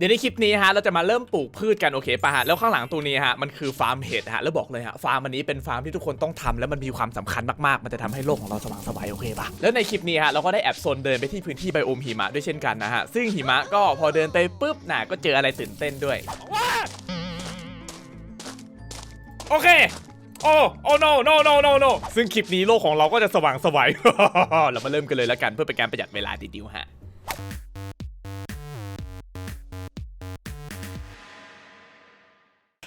เดี๋ยวในคลิปนี้ฮะเราจะมาเริ่มปลูกพืชกันโอเคป่ะฮะแล้วข้างหลังตรงนี้ฮะมันคือฟาร์มเห็ดฮะแล้วบอกเลยฮะฟาร์มอันนี้เป็นฟาร์มที่ทุกคนต้องทำแล้วมันมีความสำคัญมากๆ มันจะทำให้โลกของเราสว่างไสบายโอเคป่ะแล้วในคลิปนี้ฮะเราก็ได้แอบโซนเดินไปที่พื้นที่ไบโอมหิมะด้วยเช่นกันนะฮะซึ่งหิมะก็พอเดินไปปุ๊บน่ะก็เจออะไรตื่นเต้นด้วยโอเคโอ้โอ้ no no no no no ซึ่งคลิปนี้โลกของเราก็จะสว่างไสวัยเรามาเริ่มกันเลยแล้วกันเพื่อเป็นการประหยัดเวลาดิวๆฮะ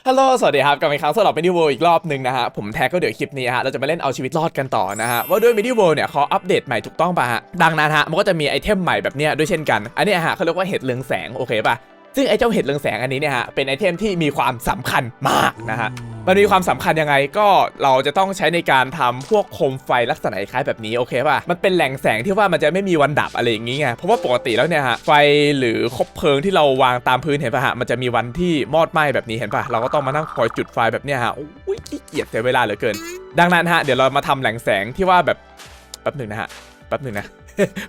ฮัลโหล สวัสดีครับกลับมาอีกครั้งสำหรับมินิเวิลอีกรอบหนึ่งนะฮะ ผมแท็กก็เดี๋ยวคลิปนี้ฮะ เราจะมาเล่นเอาชีวิตรอดกันต่อนะฮะ ว่าด้วยมินิเวิลเนี่ยเขาอัปเดตใหม่ถูกต้องป่ะฮะ ดังนั้นฮะ มันก็จะมีไอเทมใหม่แบบเนี้ยด้วยเช่นกัน อันนี้ฮะเขาเรียกว่าเห็ดเรืองแสง โอเคป่ะ ซึ่งไอเจ้าเห็ดเรืองแสงอันนี้เนี่ยฮะ เป็นไอเทมที่มีความสำคัญมากนะฮะ มันมีความสำคัญยังไงก็เราจะต้องใช้ในการทำพวกโคมไฟลักษณะคล้ายแบบนี้โอเคป่ะมันเป็นแหล่งแสงที่ว่ามันจะไม่มีวันดับอะไรอย่างงี้ไงเพราะว่าปกติแล้วเนี่ยฮะไฟหรือคบเพลิงที่เราวางตามพื้นเห็นป่ะฮะมันจะมีวันที่มอดไหม้แบบนี้เห็นป่ะเราก็ต้องมานั่งคอยจุดไฟแบบเนี้ยฮะโอ้ยขี้เกียจเสียเวลาเหลือเกิน ดังนั้นฮะเดี๋ยวเรามาทำแหล่งแสงที่ว่าแบบแป๊บหนึ่งนะฮะแป๊บหนึ่งนะ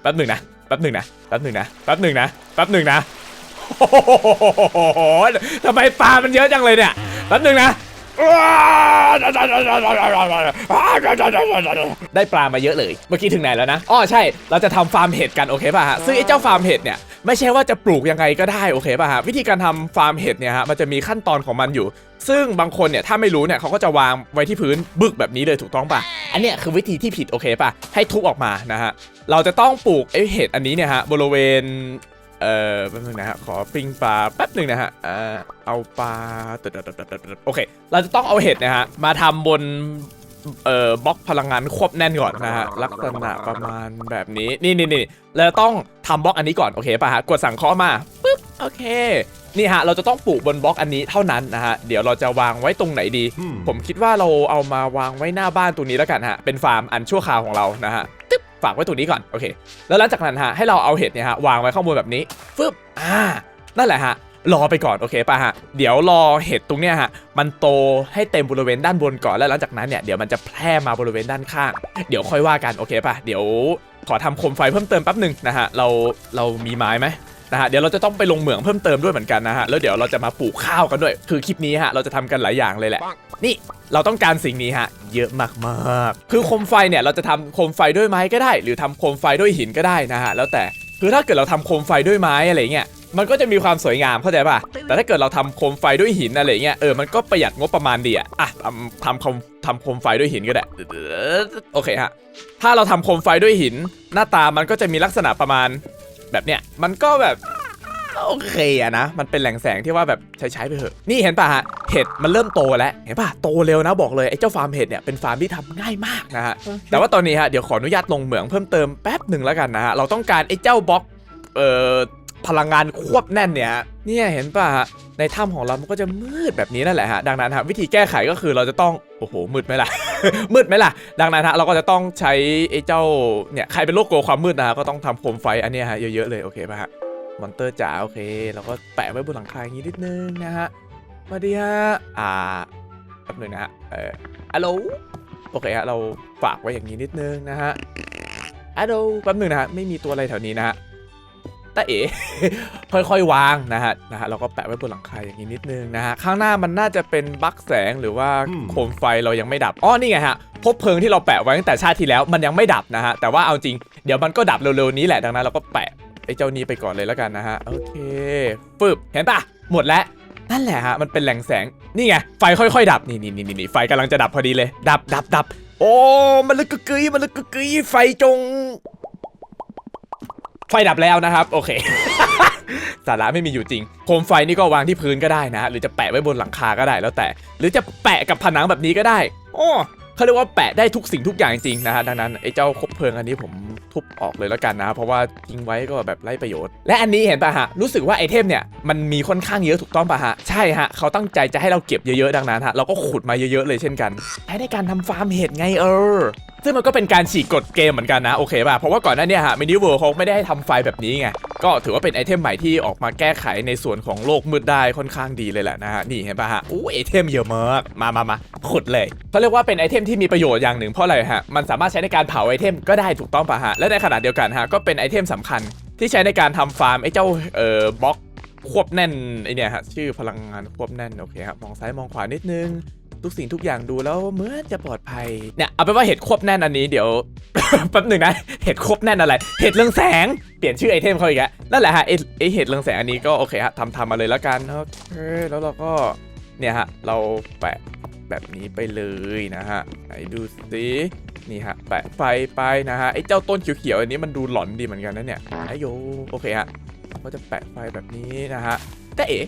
แป๊บหนึ่งนะแป๊บหนึ่งนะแป๊บหนึ่งนะแป๊บหนึ่งนะแป๊บหนึ่งนะโอ้โหทำไมปลามันเยอะจังเลยเนี่ยแป๊บหนึงนะ ได้ปลามาเยอะเลย เมื่อกี้ถึงไหนแล้วนะอ๋อใช่ เราจะทำฟาร์มเห็ดกันโอเคป่ะฮะ ซึ่งไอ้เจ้าฟาร์มเห็ดเนี่ยไม่ใช่ว่าจะปลูกยังไงก็ได้โอเคป่ะฮะ วิธีการทำฟาร์มเห็ดเนี่ยฮะมันจะมีขั้นตอนของมันอยู่ ซึ่งบางคนเนี่ยถ้าไม่รู้เนี่ยเขาก็จะวางไว้ที่พื้นบึกแบบนี้เลยถูกต้องป่ะ อันเนี้ยคือวิธีที่ผิดโอเคป่ะ ให้ทุบออกมานะฮะ เราจะต้องปลูกไอ้เห็ดอันนี้เนี่ยฮะบริเวณ เอ่อแป๊บนึงนะฮะขอปิ้งปลาแป๊บนึงนะฮะเอ่อเอาปลาตึ๊ดๆๆๆๆโอเค เราจะต้องเอาเห็ดนะฮะมาทำบนเอ่อบล็อกพลังงานควบแน่นก่อนนะฮะลักษณะประมาณแบบนี้นี่นี่นี่เราต้องทำบล็อกอันนี้ก่อนโอเคป่ะฮะกดสั่งเคาะมาปึ๊บโอเคนี่ฮะเราจะต้องปลูกบนบล็อกอันนี้เท่านั้นนะฮะเดี๋ยวเราจะวางไว้ตรงไหนดี ผมคิดว่าเราเอามาวางไว้หน้าบ้านตรงนี้แล้วกันฮะเป็นฟาร์มอันชั่วคราวของเรานะฮะตึ๊บ ฝากไว้ตรงนี้ก่อนโอเค แล้วหลังจากนั้นฮะให้เราเอาเห็ดเนี่ยฮะวางไว้ข้างบนแบบนี้ฟึบอ่านั่นแหละฮะรอไปก่อนโอเคป่ะฮะเดี๋ยวรอเห็ดตรงเนี้ยฮะมันโตให้เต็มบริเวณด้านบนก่อนแล้วหลังจากนั้นเนี่ยเดี๋ยวมันจะแพร่มาบริเวณด้านข้าง เดี๋ยวค่อยว่ากันโอเคป่ะเดี๋ยวขอทำโคมไฟเพิ่มเติมแป๊บหนึ่งนะฮะเราเรามีไม้ไหมนะฮะเดี๋ยวเราจะต้องไปลงเหมืองเพิ่มเติมด้วยเหมือนกันนะฮะแล้วเดี๋ยวเราจะมาปลูกข้าวกันด้วย คือคลิปนี้ฮะเราจะทำกันหลายอย่างเลยแหละ นี่เราต้องการสิ่งนี้ฮะ เยอะมากๆ คือโคมไฟเนี่ยเราจะทำโคมไฟด้วยไม้ก็ได้ หรือทำโคมไฟด้วยหินก็ได้นะฮะแล้วแต่คือถ้าเกิดเราทำโคมไฟด้วยไม้อะไรเงี้ยมันก็จะมีความสวยงามเข้าใจป่ะ แต่ถ้าเกิดเราทำโคมไฟด้วยหินอะไรเงี้ย เออ มันก็ประหยัดงบประมาณดีอะอะทำทำโคมทำโคมไฟด้วยหินก็ได้ โอเคฮะ ถ้าเราทำโคมไฟด้วยหิน หน้าตามันก็จะมีลักษณะประมาณแบบเนี้ย มันก็แบบ โอเคอะนะ มันเป็นแหล่งแสงที่ว่าแบบใช้ใช้ไปเถอะ นี่เห็นป่ะฮะ เห็ดมันเริ่มโตแล้ว เห็นป่ะ โตเร็วนะบอกเลย ไอ้เจ้าฟาร์มเห็ดเนี่ยเป็นฟาร์มที่ทำง่ายมากนะฮะ แต่ว่าตอนนี้ฮะ เดี๋ยวขออนุญาตลงเหมืองเพิ่มเติมแป๊บหนึ่งแล้วกันนะฮะ เราต้องการไอ้เจ้าบล็อก เอ่อ พลังงานควบแน่นเนี่ยฮะเนี่ยเห็นป่ะฮะ ในถ้ำของเรา มันก็จะมืดแบบนี้นั่นแหละฮะ ดังนั้นฮะวิธีแก้ไขก็คือเราจะต้อง โอ้โห มืดไหมล่ะ มืดไหมล่ะ ดังนั้นฮะเราก็จะต้องใช้ไอ้เจ้า เนี่ย ใครเป็นโรคกลัวความมืดนะฮะ ก็ต้องทำโคมไฟอันเนี้ยฮะเยอะๆเลย โอเคป่ะฮะ มอนเตอร์จ๋าโอเคแล้วก็แปะไว้บนหลังคาอย่างนี้นิดนึงนะฮะสวัสดีฮะอ่าแป๊บนึงนะฮะเออฮัลโหลโอเคฮะเราฝากไว้อย่างนี้นิดนึงนะฮะฮัลโหลแป๊บนึงนะฮะไม่มีตัวอะไรแถวนี้นะฮะตาเอ๋ค่อยๆวางนะฮะนะฮะเราก็แปะไว้บนหลังคาอย่างนี้นิดนึงนะฮะข้างหน้ามันน่าจะเป็นบั๊กแสงหรือว่าอืมโคมไฟเรายังไม่ดับอ๋อนี่ไงฮะพบเพลิงที่เราแปะไว้ตั้งแต่ชาติที่แล้วมันยังไม่ดับนะฮะแต่ว่าเอาจริงเดี๋ยวมันก็ดับเร็วๆนี้แหละดังนั้นเราก็แปะ ไอ้เจ้านี้ไปก่อนเลยแล้วกันนะฮะ โอเคฟึบเห็นปะหมดแล้วนั่นแหละฮะ มันเป็นแหล่งแสง นี่ไง ไฟค่อยๆ ดับ นี่นี่นี่นี่ไฟกำลังจะดับพอดีเลย ดับดับดับ โอ้ มันลึกกึกกึยมันลึกกึกกึยไฟจง ไฟดับแล้วนะครับ โอเค สาระไม่มีอยู่จริง โคมไฟนี่ก็วางที่พื้นก็ได้นะ หรือจะแปะไว้บนหลังคาก็ได้แล้วแต่ หรือจะแปะกับผนังแบบนี้ก็ได้ โอ้เขาเรียกว่าแปะได้ทุกสิ่งทุกอย่างจริงๆนะฮะ ดังนั้นไอ้เจ้าคบเพลิงอันนี้ผม ทุบออกเลยแล้วกันนะ เพราะว่าทิ้งไว้ก็แบบไร้ประโยชน์ และอันนี้เห็นป่ะฮะ รู้สึกว่าไอเทมเนี่ยมันมีค่อนข้างเยอะถูกต้องป่ะฮะ ใช่ฮะ เขาตั้งใจจะให้เราเก็บเยอะๆดังนั้นฮะเราก็ขุดมาเยอะๆเลยเช่นกันใช้ในการทำฟาร์มเห็ดไงเออ ซึ่งมันก็เป็นการฉีกกฎเกมเหมือนกันนะโอเคป่ะเพราะว่าก่อนหน้านี้ฮะมินิเวิร์เขาไม่ได้ให้ทำไฟแบบนี้ไงก็ถือว่าเป็นไอเทมใหม่ที่ออกมาแก้ไขในส่วนของโลกมืดได้ค่อนข้างดีเลยแหละนะฮะนี่เห็นป่ะฮะอู้ไอเทมเยอะมากมามามาขุดเลยเขาเรียกว่าเป็นไอเทมที่มีประโยชน์อย่างหนึ่งเพราะอะไรฮะมันสามารถใช้ในการเผาไอเทมก็ได้ถูกต้องป่ะฮะและในขณะเดียวกันฮะก็เป็นไอเทมสำคัญที่ใช้ในการทำฟาร์มไอ้เจ้าเอ่อบล็อกควบแน่นไอเนี่ยฮะชื่อพลังงานควบแน่นโอเคครับมองซ้ายมองขวานิดนึง ทุกสิ่งทุกอย่างดูแล้วเหมือนจะปลอดภัยเนี่ยเอาเป็นว่าเห็ดควบแน่นอันนี้เดี๋ยว แป๊บหนึ่งนะเห็ดควบแน่นอะไร เห็ดเรืองแสงเปลี่ยนชื่อไอเทมเขาอีกแล้วนั่นแหละฮะไอไอเห็ดเรืองแสงอันนี้ก็โอเคฮะทำทำมาเลยแล้วกันโอเคแล้วเราก็เนี่ยฮะเราแปะแบบนี้ไปเลยนะฮะไหนดูสินี่ฮะแปะไฟไปนะฮะไอเจ้าต้นเขียวๆอันนี้มันดูหลอนดีเหมือนกันนะเนี่ยไอโยโอเคฮะก็จะแปะไฟแบบนี้นะฮะแต่เอ๋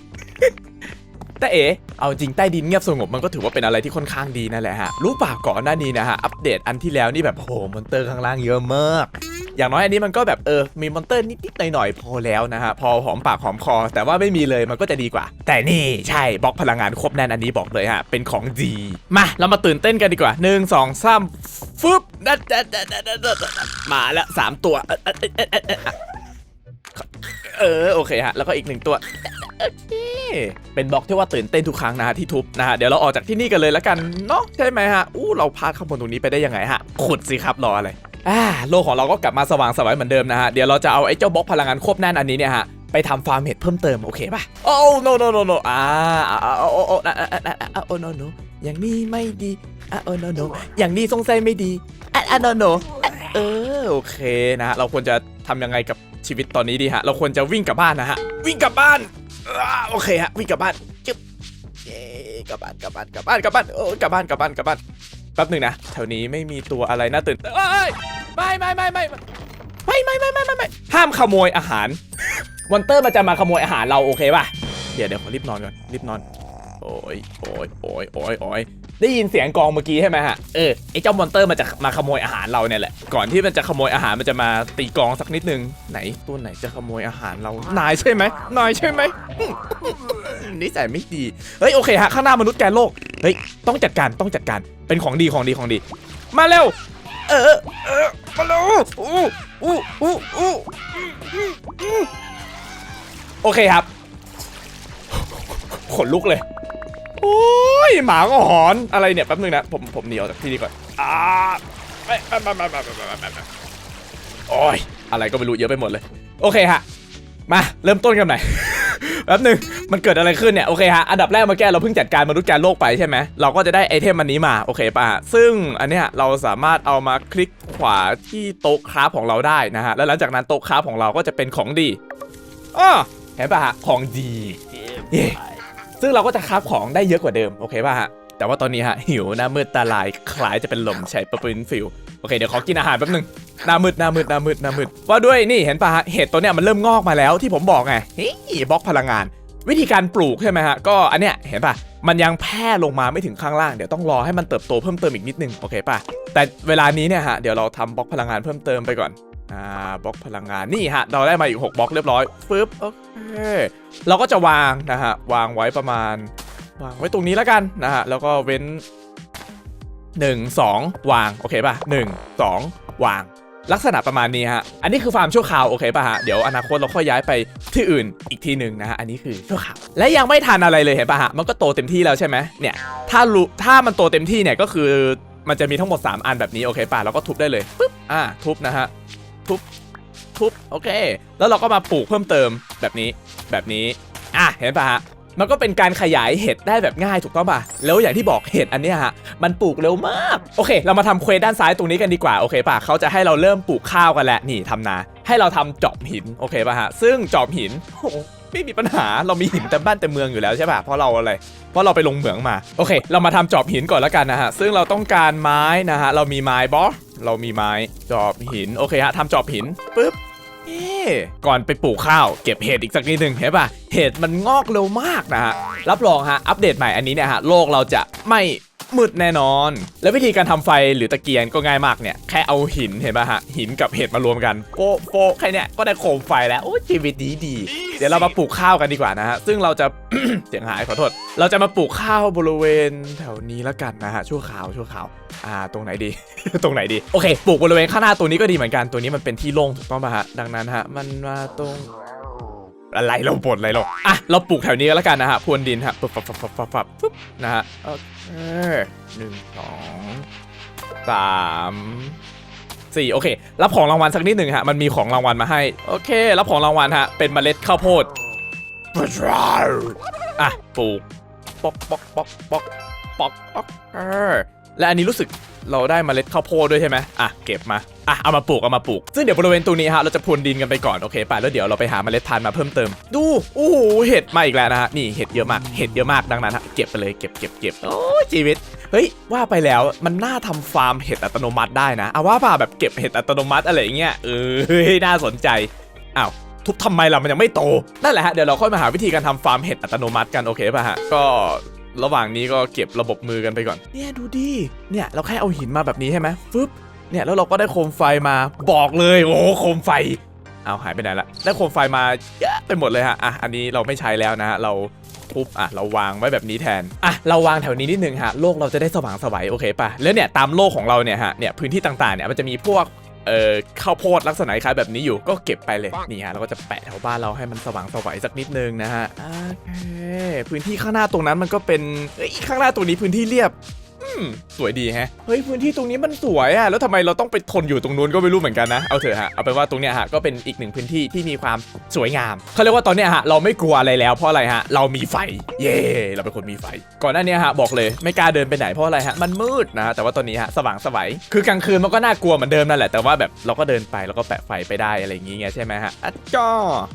แต่เอ๋เอาจริงใต้ดินเงียบสงบมันก็ถือว่าเป็นอะไรที่ค่อนข้างดีนั่นแหละฮะรู้ป่าก่อนหน้านี้นะฮะอัปเดตอันที่แล้วนี่แบบโหมอนเตอร์ข้างล่างเยอะมากอย่างน้อยอันนี้มันก็แบบเออมีมอนเตอร์นิดๆหน่อยๆพอแล้วนะฮะพอหอมปากหอมคอ แต่ว่าไม่มีเลยมันก็จะดีกว่า แต่นี่ใช่บล็อกพลังงานครบแน่นอันนี้บอกเลยฮะเป็นของดี มาเรามาตื่นเต้นกันดีกว่าหนึ่งสองสามฟึบดัดดัดดัดดัดดัดดัดมาแล้วสามตัว เออโอเคฮะแล้วก็อีกหนึ่งตัวโอเคเป็นบล็อกที่ว่าตื่นเต้นทุกครั้งนะฮะที่ทุบนะฮะเดี๋ยวเราออกจากที่นี่กันเลยแล้วกันเนาะใช่ไหมฮะอู้เราพาข้างบนตรงนี้ไปได้ยังไงฮะขุดสิครับรออะไรอ่าโลกของเราก็กลับมาสว่างสวยเหมือนเดิมนะฮะเดี๋ยวเราจะเอาไอ้เจ้าบล็อกพลังงานควบแน่นอันนี้เนี่ยฮะไปทำฟาร์มเห็ดเพิ่มเติมโอเคป่ะโอ้ no no no no อ่าโอ้โอ้โอ้โอ้ no no อย่างนี้ไม่ดีอะโอ้ no no อย่างนี้สงสัยไม่ดีอะอะ no no เออโอเคนะฮะเราควรจะทำยังไงกับชีวิตตอนนี้ดีฮะ เราควรจะวิ่งกลับบ้านนะฮะ วิ่งกลับบ้านอโอเคฮะวิ่งกลับบ้านจึ๊บเย้กลับบ้านกลับบ้านกลับบ้านกลับบ้านโอ้กลับบ้านกลับบ้านกลับบ้านแป๊บหนึ่งนะแถวนี้ไม่มีตัวอะไรน่าตื่นเอ้ยไม่ไม่ไม่ไม่ไม่ไม่ไม่ไม่ไม่ไม่ห้ามขโมยอาหารมอนเตอร์มันจะมาขโมยอาหารเราโอเคป่ะเดี๋ยวเดี๋ยวขอรีบนอนก่อนรีบนอน โอ้ยโอ้ยโอ้ยโอ้ยโอ้ยได้ยินเสียงกองเมื่อกี้ใช่ไหมฮะ เออ ไอเจ้ามอนเตอร์มันจะมาขโมยอาหารเราเนี่ยแหละ ก่อนที่มันจะขโมยอาหารมันจะมาตีกองสักนิดนึง ไหนตัวไหนจะขโมยอาหารเรา นายใช่ไหมนายใช่ไหม นิสัยไม่ดี เฮ้ยโอเคฮะข้างหน้ามนุษย์แกนโลก เฮ้ยต้องจัดการต้องจัดการ เป็นของดีของดีของดี มาเร็ว เออเออมาเร็วอู้อู้อู้อู้โอเคครับ ขนลุกเลย โอ้ยหมาก็หอนอะไรเนี่ยแป๊บนึงนะผมผมหนีออกจากที่นี่ก่อนอ่าไปไปไปไปไปไปโอ้ยอะไรก็ไม่รู้เยอะไปหมดเลย โอเคฮะ มาเริ่มต้นกันหน่แป๊บนึงมันเกิดอะไรขึ้นเนี่ยโอเคฮะอันดับแรกมาแก้เราเพิ่งจัดการมนุษย์การโลกไปใช่ไหมเราก็จะได้ไอเทมอันนี้มาโอเคป่ะซึ่งอันเนี้ยเราสามารถเอามาคลิกขวาที่โต๊ะคราฟของเราได้นะฮะแล้วหลังจากนั้นโต๊ะคราฟของเราก็จะเป็นของดีอ๋อเห็นป่ะฮะของดี ซึ่งเราก็จะคราฟของได้เยอะกว่าเดิมโอเคป่ะฮะแต่ว่าตอนนี้ฮะหิวหน้ามืดตาลายคล้ายจะเป็นลมใช้ปะปืนฟิลโอเคเดี๋ยวขอกินอาหารแป๊บนึงหน้ามืดหน้ามืดหน้ามืดหน้ามืดว่าด้วยนี่เห็นป่ะฮะเห็ดตัวเนี้ยมันเริ่มงอกมาแล้วที่ผมบอกไงเฮ้ยบล็อกพลังงาน วิธีการปลูกใช่ไหมฮะก็อันเนี้ยเห็นป่ะมันยังแพร่ลงมาไม่ถึงข้างล่างเดี๋ยวต้องรอให้มันเติบโตเพิ่มเติมอีกนิดนึงโอเคป่ะแต่เวลานี้เนี่ยฮะเดี๋ยวเราทำบล็อกพลังงานเพิ่มเติมไปก่อน อ่าบล็อกพลังงานนี่ฮะ เราได้มาอีก 6บล็อกเรียบร้อยปึ๊บโอเคเราก็จะวางนะฮะวางไว้ประมาณ วางไว้ตรงนี้แล้วกันนะฮะแล้วก็เว้น 1 2 วางโอเคป่ะ1 2 วาง ลักษณะประมาณนี้ฮะอันนี้คือฟาร์มชั่วคราวโอเคป่ะฮะเดี๋ยวอนาคตเราค่อยย้ายไปที่อื่นอีกทีหนึ่งนะฮะอันนี้คือชั่วคราวและยังไม่ทันอะไรเลยเห็นป่ะฮะมันก็โตเต็มที่แล้วใช่ไหมเนี่ยถ้ารู้ถ้ามันโตเต็มที่เนี่ยก็คือมันจะมีทั้งหมด 3 อันแบบนี้โอเคป่ะเราก็ทุบได้เลยปึ๊บอ่าทุบนะฮะ ทุบทุบโอเค แล้วเราก็มาปลูกเพิ่มเติมแบบนี้แบบนี้อะเห็นป่ะฮะมันก็เป็นการขยายเห็ดได้แบบง่ายถูกต้องป่ะ แล้วอย่างที่บอกเห็ดอันเนี้ยฮะ มันปลูกเร็วมาก โอเค เรามาทำเควสด้านซ้ายตรงนี้กันดีกว่า โอเคป่ะเขาจะให้เราเริ่มปลูกข้าวกันแหล้วนี่ทำนา ให้เราทำจอบหิน โอเคป่ะฮะ ซึ่งจอบหินโอ้ไม่มีปัญหา เรามีหินเต็มบ้านเต็มเมืองอยู่แล้วใช่ป่ะ เพราะเราอะไร เพราะเราไปลงเหมืองมา โอเค เรามาทำจอบหินก่อนแล้วกันนะฮะ ซึ่งเราต้องการไม้นะฮะ เรามีไม้บอ เรามีไม้จอบหิน โอเคฮะทำจอบหินปุ๊บเอ๊ะก่อนไปปลูกข้าวเก็บเห็ดอีกสักนิดหนึ่งเห็นป่ะ เห็ดมันงอกเร็วมากนะฮะ รับรองฮะ อัปเดตใหม่อันนี้เนี่ยฮะ โลกเราจะไม่ มืดแน่นอน และวิธีการทำไฟหรือตะเกียงก็ง่ายมากเนี่ย แค่เอาหินเห็นป่ะฮะ หินกับเห็ดมารวมกันโปะโปะแค่เนี้ยก็ได้โคมไฟแล้ว โอ้ชีวิตดีดี เดี๋ยวเรามาปลูกข้าวกันดีกว่านะฮะ ซึ่งเราจะเสียงหายขอโทษ เราจะมาปลูกข้าวบริเวณแถวนี้แล้วกันนะฮะ ชั่วคราวชั่วคราวอ่า ตรงไหนดี ตรงไหนดี โอเค ปลูกบริเวณข้างหน้าตัวนี้ก็ดีเหมือนกัน ตัวนี้มันเป็นที่โล่งถูกต้องป่ะฮะ ดังนั้นฮะ มันมาตรงอะไรเราบ่นอะไรเราอะ เราปลูกแถวนี้แล้วกันนะฮะ พรวนดินฮะปุ๊บปั๊บปั๊บปั๊บปับปับนะฮะ โอเคหนึ่งสองสามสี่โอเค รับของรางวัลสักนิดหนึ่งฮะ มันมีของรางวัลมาให้ โอเค รับของรางวัลฮะ เป็นเมล็ดข้าวโพดอะปลูกป๊อกป๊อกป๊อกป๊อกป๊อกป๊อกเออและอันนี้รู้สึกเราได้เมล็ดข้าวโพดด้วยใช่ไหมอะเก็บมาอะเอามาปลูกเอามาปลูก ซึ่งเดี๋ยวบริเวณตรงนี้ฮะเราจะพรวนดินกันไปก่อนโอเคป่ะแล้วเดี๋ยวเราไปหาเมล็ดพันธุ์มาเพิ่มเติม ดูโอ้โหเห็ดมาอีกแล้วนะฮะนี่เห็ดเยอะมากเห็ดเยอะมากดังนั้นฮะเก็บไปเลยเก็บเก็บเก็บโอ้ชีวิตเฮ้ยว่าไปแล้วมันน่าทำฟาร์มเห็ดอัตโนมัติได้นะเอาว่าป่ะแบบเก็บเห็ดอัตโนมัติอะไรเงี้ยเออน่าสนใจอ้าวทุบทำไมล่ะมันยังไม่โตนั่นแหละฮะเดี๋ยวเราค่อยมาหาวิธีการทำฟาร์มเห็ดอัตโนมัติกันโอเคป่ะฮะก็ ระหว่างนี้ก็เก็บระบบมือกันไปก่อน เนี่ยดูดิ เนี่ยเราแค่เอาหินมาแบบนี้ใช่ไหมฟึบ เนี่ยแล้วเราก็ได้โคมไฟมาบอกเลย โอ้โหโคมไฟ เอาหายไปไหนละ ได้โคมไฟมาเยอะไปหมดเลยฮะ อะอันนี้เราไม่ใช้แล้วนะฮะเราทุบอะเราวางไว้แบบนี้แทนอะเราวางแถวนี้นิดนึงฮะโลกเราจะได้สว่างไสวัยโอเคป่ะแล้วเนี่ยตามโลกของเราเนี่ยฮะเนี่ยพื้นที่ต่างๆเนี่ยมันจะมีพวก เอ่อข้าวโพดลักษณะคล้ายแบบนี้อยู่ก็เก็บไปเลยนี่ฮะเราก็จะแปะแถวบ้านเราให้มันสว่างไสวัยสักนิดนึงนะฮะโอเคพื้นที่ข้างหน้าตรงนั้นมันก็เป็นเอ้ยข้างหน้าตรงนี้พื้นที่เรียบอืม สวยดีแฮะ เฮ้ยพื้นที่ตรงนี้มันสวยอะแล้วทำไมเราต้องไปทนอยู่ตรงนู้นก็ไม่รู้เหมือนกันนะ เอาเถอะฮะ เอาเป็นว่าตรงเนี้ยฮะก็เป็นอีกหนึ่งพื้นที่ที่มีความสวยงาม เขาเรียกว่าตอนเนี้ยฮะเราไม่กลัวอะไรแล้วเพราะอะไรฮะ เรามีไฟ เย่เราเป็นคนมีไฟ ก่อนหน้านี้ฮะบอกเลยไม่กล้าเดินไปไหนเพราะอะไรฮะมันมืดนะ แต่ว่าตอนนี้ฮะสว่างไสวัย คือกลางคืนมันก็น่ากลัวเหมือนเดิมนั่นแหละ แต่ว่าแบบเราก็เดินไปแล้วก็แปะไฟไปได้อะไรอย่างงี้ไงใช่ไหมฮะอะจ้อ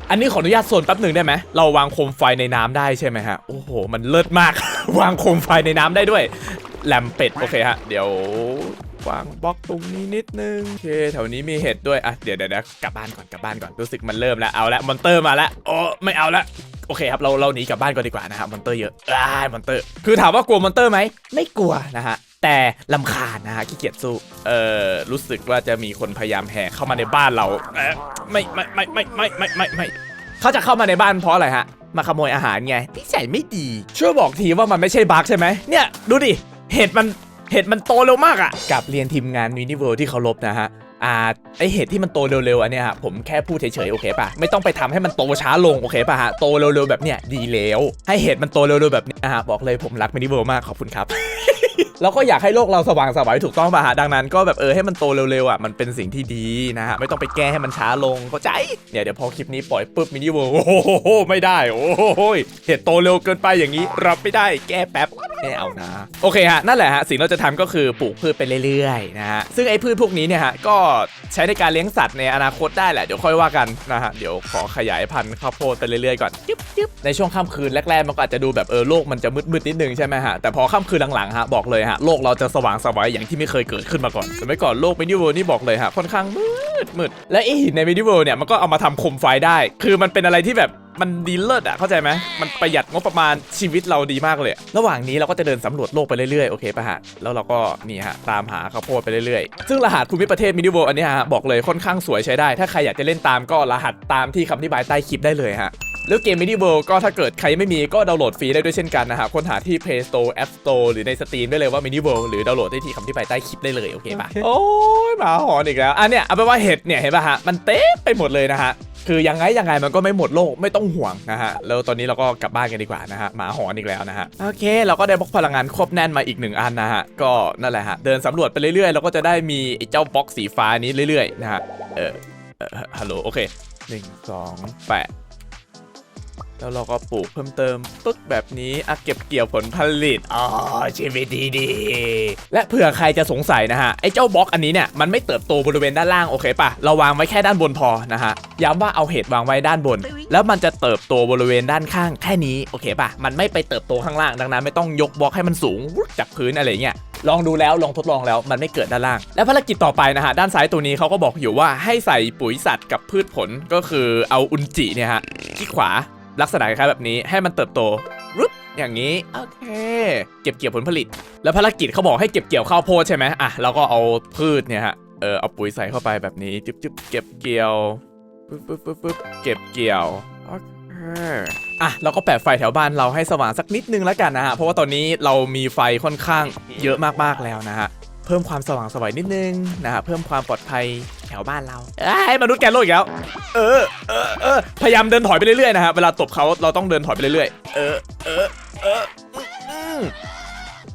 อันนี้ขออนุญาตโซนแป๊บหนึ่งได้ไหมเราวางโคมไฟในน้ำได้ใช่ไหมฮะ โอ้โห มันเลิศมาก วางโคมไฟในน้ำได้ด้วย แหลมเป็ดโอเคฮะ เดี๋ยววางบล็อกตรงนี้นิดนึงโอเคแถวนี้มีเห็ดด้วยอะเดี๋ยวเดี๋ยวเดี๋ยวกลับบ้านก่อนกลับบ้านก่อนรู้สึกมันเริ่มแล้วเอาละมอนเตอร์มาแล้วโอ้ไม่เอาละโอเคครับเราเราหนีกลับบ้านก่อนดีกว่านะฮะมอนเตอร์เยอะอ้ามอนเตอร์คือถามว่ากลัวมอนเตอร์ไหมไม่กลัวนะฮะแต่ลำคาญนะฮะขี้เกียจสู้เอ่อรู้สึกว่าจะมีคนพยายามแห่เข้ามาในบ้านเราเออไม่ไม่ไม่ไม่ไม่ไม่ไม่ไม่เขาจะเข้ามาในบ้านเพราะอะไรฮะมาขโมยอาหารไงนิสัยไม่ดีช่วยบอกทีว่ามันไม่ใช่บั๊กใช่ไหมเนี่ยดูดิ เห็ดมันเห็ดมันโตเร็วมากอะกับเรียนทีมงานมินิเวิร์ที่เคารพนะฮะ อ่าไอเห็ดที่มันโตเร็วๆอันเนี้ยฮะผมแค่พูดเฉยๆโอเคป่ะไม่ต้องไปทำให้มันโตช้าลงโอเคป่ะฮะโตเร็วๆแบบเนี้ยดีแล้วให้เห็ดมันโตเร็วๆแบบนี้ยฮะบอกเลยผมรักมินิเวิร์มากขอบคุณครับแล้วก็อยากให้โลกเราสว่างสวัยถูกต้องป่ะฮะดังนั้นก็แบบเออให้มันโตเร็วๆอะมันเป็นสิ่งที่ดีนะฮะไม่ต้องไปแก้ให้มันช้าลงเข้าใจเนี่ยเดี๋ยวพอคลิปนี้ปล่อยปุ๊บมินิเวิร์โอ้โหไม่ได้ โอ้โหเห็ดโตเร็วเกินไปอย่างนี้ รับไม่ได้แก้แป๊บไม่เอานะ โอเคฮะนั่นแหละฮะสิ่งเราจะทำก็คือปลูกพืชไปเรื่อยๆนะฮะซึ่งไอ้พืชพวกนี้เนี่ยฮะก็ใช้ในการเลี้ยงสัตว์ในอนาคตได้แหละเดี๋ยวค่อยว่ากันนะฮะเดี๋ยวขอขยายพันธุ์ข้าวโพดไปเรื่อยๆก่อนจึ๊บจึ๊บในช่วงค่ำคืนแรกๆมันก็อาจจะดูแบบเออโลกมันจะมืดๆนิดนึงใช่ไหมฮะแต่พอค่ำคืนหลังๆฮะบอกเลยฮะโลกเราจะสว่างสวัยอย่างที่ไม่เคยเกิดขึ้นมาก่อนสมัยก่อนโลกมินิเวิร์นี่บอกเลยฮะค่อนข้างมืดมืดและไอหินในมินิเวิร์เนี่ยมันก็เอามาทำโคมไฟได้ คือมันเป็นอะไรที่แบบ มันดีเลิศอะเข้าใจไหมมันประหยัดงบประมาณชีวิตเราดีมากเลยอะระหว่างนี้เราก็จะเดินสำรวจโลกไปเรื่อยๆโอเคป่ะฮะแล้วเราก็นี่ฮะตามหาข้าวโพดไปเรื่อยๆ ซึ่งรหัสภูมิประเทศมินิเวิร์อันเนี้ยฮะบอกเลยค่อนข้างสวยใช้ได้ ถ้าใครอยากจะเล่นตามก็รหัสตามที่คำอธิบายใต้คลิปได้เลยฮะแล้วเกม Mini World ก็ถ้าเกิดใครไม่มีก็ดาวน์โหลดฟรีได้ด้วยเช่นกันนะฮะค้นหาที่ Play Store App Store หรือใน Steam ได้เลยว่า Mini World หรือดาวน์โหลดได้ที่คำที่ไปใต้คลิปได้เลย โอเคปะโอ้ยหมาหอนอีกแล้ว อันเนี้ยเอาเป็นว่าเห็ดเนี่ย เห็นป่ะฮะ มันเต็มไปหมดเลยนะฮะ คือยังไงยังไงมันก็ไม่หมดโลกไม่ต้องห่วงนะฮะแล้วตอนนี้เราก็กลับบ้านกันดีกว่านะฮะหมาหอนอีกแล้วนะฮะโอเค เราก็ได้บล็อกพลังงานครบแน่นมาอีกหนึ่งอันนะฮะก็นั่นแหละฮะเดินสำรวจไปเรื่อยๆเราก็จะได้มีไอ้เจ้าบล็อกสีฟ้านี้เรื่อยๆนะฮะเออเออฮัลโหลโอเคหนึ่งสองแปด แล้วเราก็ปลูกเพิ่มเติมปึ๊กแบบนี้อะเก็บเกี่ยวผลผลิตอ๋อชีวิตดีดีและเผื่อใครจะสงสัยนะฮะไอ้เจ้าบล็อกอันนี้เนี่ยมันไม่เติบโตบริเวณด้านล่างโอเคปะเราวางไว้แค่ด้านบนพอนะฮะย้ำว่าเอาเห็ดวางไว้ด้านบน แล้วมันจะเติบโตบริเวณด้านข้างแค่นี้โอเคปะมันไม่ไปเติบโตข้างล่างดังนั้นไม่ต้องยกบล็อกให้มันสูงจากพื้นอะไรเงี้ยลองดูแล้วลองทดลองแล้วมันไม่เกิดด้านล่าง และภารกิจต่อไปนะฮะด้านซ้ายตัวนี้เขาก็บอกอยู่ว่าให้ใส่ปุ๋ยสัตว์กับพืชผลก็คือเอาอุนจิเนี่ยฮะที่ขวา ลักษณะคล้ายแบบนี้ให้มันเติบโตรุบอย่างนี้โอเค เก็บเกี่ยวผลผลิต แล้วภารกิจเขาบอกให้เก็บเกี่ยวข้าวโพดใช่ไหมอะเราก็เอาพืชเนี่ยฮะเออเอาปุ๋ยใส่เข้าไปแบบนี้จึ๊บจึ๊บเก็บเกี่ยวปึ๊บปึ๊บปึ๊บปึ๊บเก็บเกี่ยวโอเคอะเราก็แปะไฟแถวบ้านเราให้สว่างสักนิดนึงแล้วกันนะฮะเพราะว่าตอนนี้เรามีไฟค่อนข้างเยอะมากๆแล้วนะฮะเพิ่มความสว่างสวัยนิดนึงนะฮะเพิ่มความปลอดภัย ถวบ้านเราเอ้มนุษย์แกนโลกอีกแล้วเออเออเออพยายามเดินถอยไปเรื่อยๆนะฮะเวลาตบเขาเราต้องเดินถอยไปเรื่อยๆเออเออเออ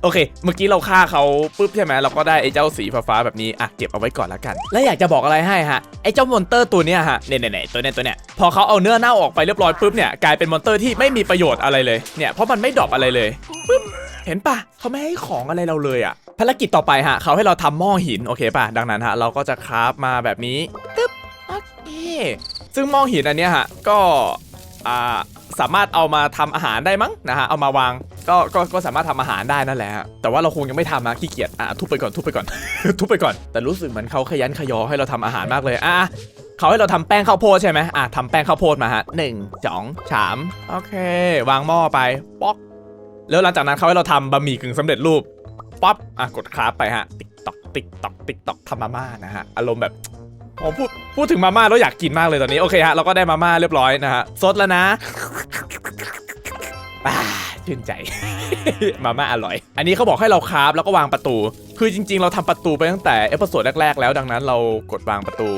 โอเค เมื่อกี้เราฆ่าเขาปุ๊บใช่ไหมเราก็ได้ไอ้เจ้าสีฟ้าๆแบบนี้ อะ เก็บเอาไว้ก่อนละกัน และอยากจะบอกอะไรให้ฮะ ไอ้เจ้ามอนเตอร์ตัวเนี้ยฮะเนี่ยเนี่ยตัวเนี้ยตัวเนี้ย พอเขาเอาเนื้อเน่าออกไปเรียบร้อยปุ๊บเนี่ย กลายเป็นมอนเตอร์ที่ไม่มีประโยชน์อะไรเลย เนี่ย เพราะมันไม่ดรอปอะไรเลยปุ๊บ เห็นปะเขาไม่ให้ของอะไรเราเลยอะ ภารกิจต่อไปฮะเขาให้เราทำหม้อหินโอเคป่ะดังนั้นฮะเราก็จะคราฟมาแบบนี้ตึ๊บโอเคซึ่งหม้อหินอันเนี้ยฮะก็อ่าสามารถเอามาทำอาหารได้มั้งนะฮะเอามาวางก็ก็ก็สามารถทำอาหารได้นั่นแหละแต่ว่าเราคงยังไม่ทำนะขี้เกียจอะทุบไปก่อนทุบไปก่อน ทุบไปก่อน แต่รู้สึกเหมือนเขาขยันขยอให้เราทำอาหารมากเลยอะเขาให้เราทำแป้งข้าวโพดใช่ไหมอะทำแป้งข้าวโพดมาฮะหนึ่งสองสามโอเค วางหม้อไปป๊อกแล้วหลังจากนั้นเขาให้เราทำบะหมี่กึ่งสำเร็จรูป ป๊อปอะกดคราฟไปฮะ ติ๊กตอกติ๊กตอกติ๊กตอกทำมาม่านะฮะ อารมณ์แบบผมพูดพูดถึงมาม่าแล้วอยากกินมากเลยตอนนี้ โอเคฮะ เราก็ได้มาม่าเรียบร้อยนะฮะซดแล้วนะชื่นใจ มาม่าอร่อย อันนี้เขาบอกให้เราคราฟแล้วก็วางประตู คือจริง ๆ เราทำประตูไปตั้งแต่เอพิโซดแรก ๆ แล้วดังนั้นเรากดวางประตู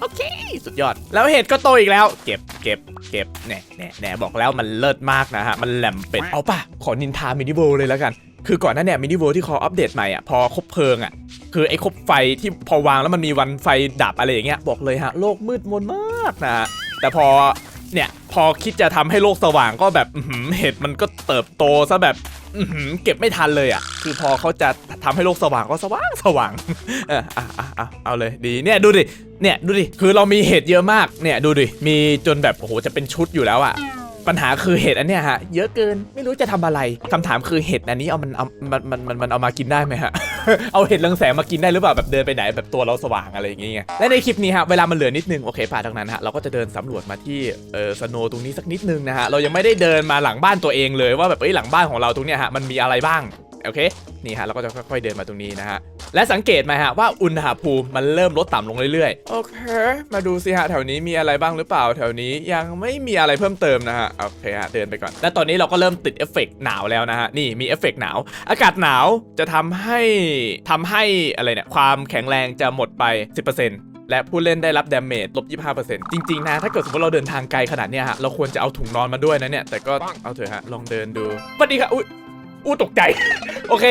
โอเค สุดยอด แล้วเห็ดก็โตอีกแล้ว เก็บเก็บเก็บแน่แน่แน่บอกแล้วมันเลิศมากนะฮะ มันแหลมเป็ด เอาป่ะ ขอนินทามินิโวเลยแล้วกัน คือก่อนหน้าเนี่ยมินิโวที่เขาอัปเดตใหม่อะพอคบเพลิงอะคือไอ้คบไฟที่พอวางแล้วมันมีวันไฟดับอะไรอย่างเงี้ยบอกเลยฮะโลกมืดมนมากนะฮะแต่พอเนี่ยพอคิดจะทำให้โลกสว่างก็แบบหือเห็ดมันก็เติบโตซะแบบหือเก็บไม่ทันเลยอะ คือพอเขาจะทำให้โลกสว่างก็สว่างสว่างเอออะอะอะเอาเลยดีเนี่ยดูดิเนี่ยดูดิคือเรามีเห็ดเยอะมากเนี่ยดูดิมีจนแบบโอ้โหจะเป็นชุดอยู่แล้วอะ ปัญหาคือเห็ดอันเนี้ยฮะ เยอะเกินไม่รู้จะทำอะไรคำถามคือเห็ดอันนี้เอามันเอามันมันมันมันเอามากินได้ไหมฮะ เอาเห็ดเรืองแสงมากินได้หรือเปล่าแบบเดินไปไหนแบบตัวเราสว่างอะไรอย่างเงี้ยและในคลิปนี้ฮะเวลามันเหลือนิดนึงโอเคป่ะดังนั้นฮะเราก็จะเดินสำรวจมาที่เออสโนตรงนี้สักนิดนึงนะฮะเรายังไม่ได้เดินมาหลังบ้านตัวเองเลยว่าแบบเอ้ยหลังบ้านของเราตรงเนี้ยฮะมันมีอะไรบ้างโอเคนี่ฮะเราก็จะค่อยๆเดินมาตรงนี้นะฮะ และสังเกตไหมฮะว่าอุณหภูมิมันเริ่มลดต่ำลงเรื่อยๆ โอเค มาดูสิฮะแถวนี้มีอะไรบ้างหรือเปล่าแถวนี้ยังไม่มีอะไรเพิ่มเติมนะฮะ โอเคฮะเดินไปก่อน และตอนนี้เราก็เริ่มติดเอฟเฟกต์หนาวแล้วนะฮะ นี่มีเอฟเฟกต์หนาว อากาศหนาวจะทำให้ทำให้อะไรเนี่ยความแข็งแรงจะหมดไป 10%และผู้เล่นได้รับดาเมจลบ 25%จริง ๆ นะ ถ้าเกิดสมมติเราเดินทางไกลขนาดเนี้ยฮะ เราควรจะเอาถุงนอนมาด้วยนะเนี่ย แต่ก็เอาเถอะฮะ ลองเดินดูสวัสดีครับอุ้ย อู้ตกใจ โอเค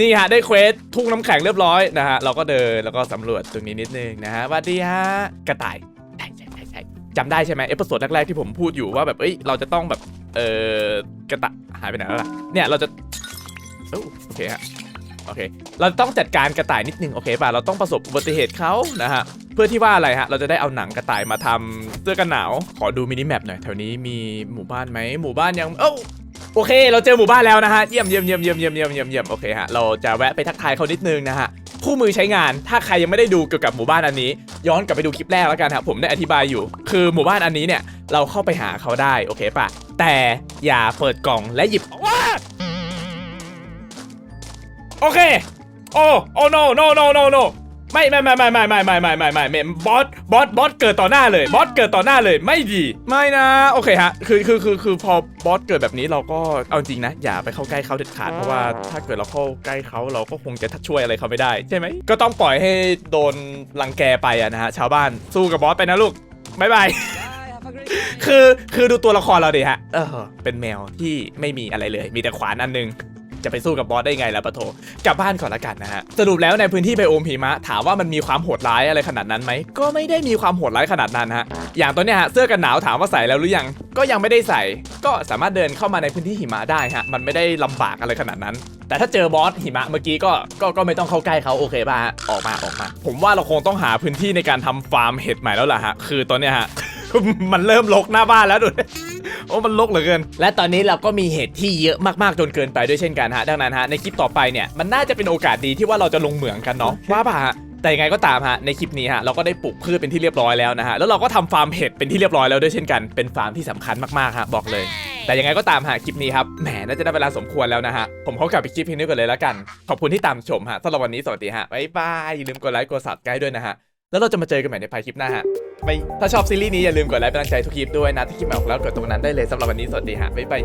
นี่ฮะ ได้เควสทุ่งน้ำแข็งเรียบร้อยนะฮะ เราก็เดินแล้วก็สำรวจตรงนี้นิดนึงนะฮะวัสดีฮะ กระต่ายใช่ใช่ใช่ใช่จำได้ใช่ไหมเอพิโซดแรกๆที่ผมพูดอยู่ว่าแบบ เอ้ย เราจะต้องแบบ เออกระต่ายหายไปไหนแล้วล่ะ เนี่ย เราจะโอเคฮะ โอเค เราต้องจัดการกระต่ายนิดนึง โอเคป่ะ เราต้องประสบอุบัติเหตุเขานะฮะ เพื่อที่ว่าอะไรฮะ เราจะได้เอาหนังกระต่ายมาทำเสื้อกันหนาว ขอดูมินิแมปหน่อย แถวนี้มีหมู่บ้านไหม หมู่บ้านยัง เอ้า โอเค เราเจอหมู่บ้านแล้วนะฮะเยี่ยมเยี่ยมเยี่ยมเยี่ยมเยี่ยมเยี่ยมเยี่ยมเยี่ยมโอเคฮะเราจะแวะไปทักทายเขานิดนึงนะฮะคู่มือใช้งานถ้าใครยังไม่ได้ดูเกี่ยวกับหมู่บ้านอันนี้ ย้อนกลับไปดูคลิปแรกแล้วกันครับผมได้อธิบายอยู่ คือหมู่บ้านอันนี้เนี่ยเราเข้าไปหาเขาได้โอเคปะแต่อย่าเปิดกล่องและหยิบออกมาโอเคโอ้โอ้ no no no no no ไม่ไม่ไม่ไม่ไม่ไม่ไม่ไม่ไม่ไม่ไม่บอสบอสบอสเกิดต่อหน้าเลยบอสเกิดต่อหน้าเลยไม่ดี ไม่นะโอเคฮะคือคือคือคือพอบอสเกิดแบบนี้เราก็เอาจริงนะ อย่าไปเข้าใกล้เขาเด็ดขาดเพราะว่าถ้าเกิดเราเข้าใกล้เขาเราก็คงจะช่วยอะไรเขาไม่ได้ใช่ไหมก็ต้องปล่อยให้โดนรังแกไปอะนะฮะชาวบ้านสู้กับบอสไปนะลูกบ๊ายบายคือคือดูตัวละครเราดิฮะเออเป็นแมวที่ไม่มีอะไรเลย มีแต่ขวานอันนึง จะไปสู้กับบอสได้ไงล่ะปะโถกลับบ้านก่อนละกันนะฮะสรุปแล้วในพื้นที่ไบโอมหิมะถามว่ามันมีความโหดร้ายอะไรขนาดนั้นไหมก็ไม่ได้มีความโหดร้ายขนาดนั้นฮะอย่างตัวเนี้ยฮะเสื้อกันหนาวถามว่าใส่แล้วหรือยัง ก็ยังไม่ได้ใส่ ก็สามารถเดินเข้ามาในพื้นที่หิมะได้ฮะมันไม่ได้ลำบากอะไรขนาดนั้น แต่ถ้าเจอบอสหิมะเมื่อกี้ก็ก็ก็ไม่ต้องเข้าใกล้เขาโอเคป่ะฮะออกมาออกมา ผมว่าเราคงต้องหาพื้นที่ในการทำฟาร์มเห็ดใหม่แล้วล่ะฮะคือตอนเนี้ยฮะ มันเริ่มรกหน้าบ้านแล้วดู โอ้มันลกเหลือเกิน และตอนนี้เราก็มีเหตุที่เยอะมากๆจนเกินไปด้วยเช่นกันฮะ ดังนั้นฮะในคลิปต่อไปเนี่ยมันน่าจะเป็นโอกาสดีที่ว่าเราจะลงเหมืองกันเนาะว่าป่ะฮะแต่ยังไงก็ตามฮะในคลิปนี้ฮะเราก็ได้ปลูกพืชเป็นที่เรียบร้อยแล้วนะฮะแล้วเราก็ทำฟาร์มเห็ดเป็นที่เรียบร้อยแล้วด้วยเช่นกันเป็นฟาร์มที่สำคัญมากๆฮะบอกเลย แต่ยังไงก็ตามฮะคลิปนี้ครับแหมน่าจะได้เวลาสมควรแล้วนะฮะผมขอกลับไปคลิปเพียงนี้ก่อนเลยแล้วกัน ขอบคุณที่ตามชมฮะสำหรับวันนี้สวัสดีฮะบ๊ายบายอย่าลืมกดไลค์กด subscribe ด้วยนะฮะ แล้วเราจะมาเจอกันใหม่ในภายคลิปหน้าฮะไปถ้าชอบซีรีส์นี้อย่าลืมกดไลค์เป็นกำลังใจทุกคลิปด้วยนะที่คลิปใหม่ออกแล้วกดตรงนั้นได้เลยสำหรับวันนี้สวัสดีฮะบ๊ายบาย